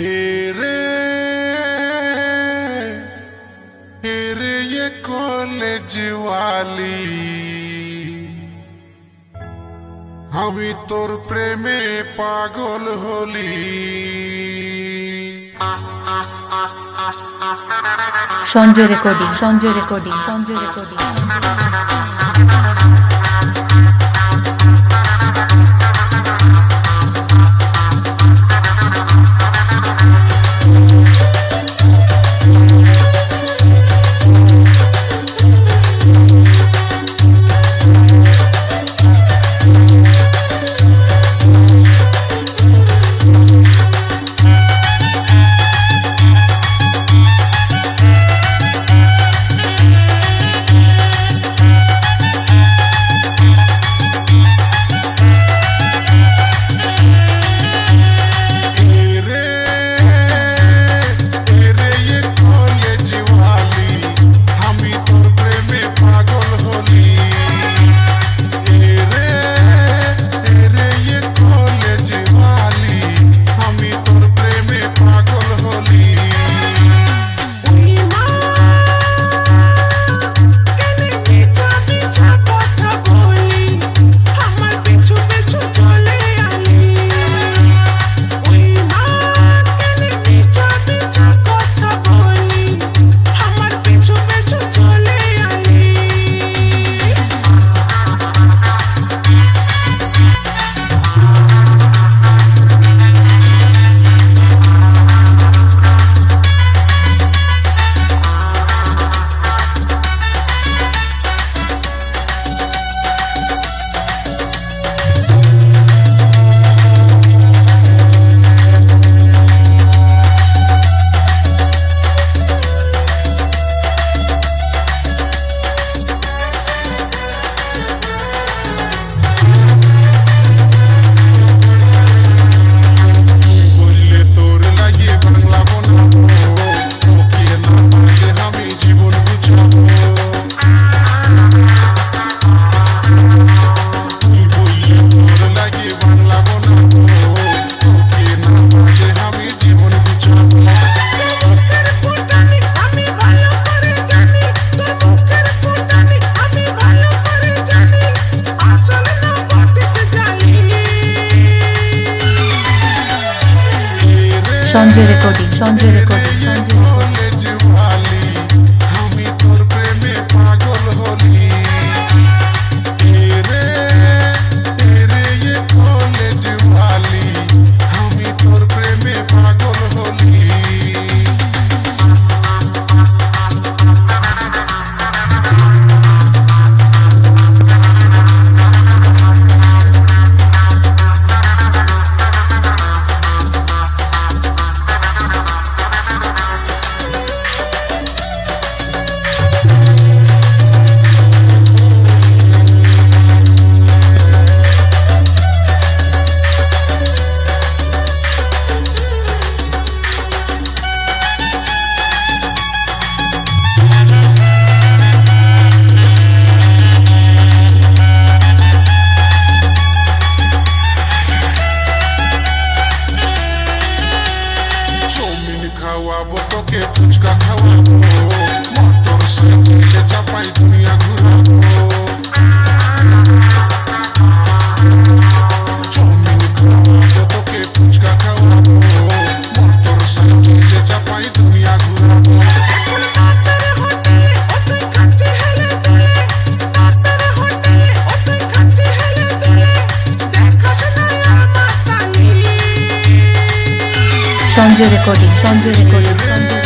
হেরে হেরে ये কলেজ वाली আমি তোর প্রেমে পাগল হলি Sanjay recording Sanjay recording Sanjay recording. Sanjay recording Sanjay recording Sanjay recording Sanjay recording Sanjay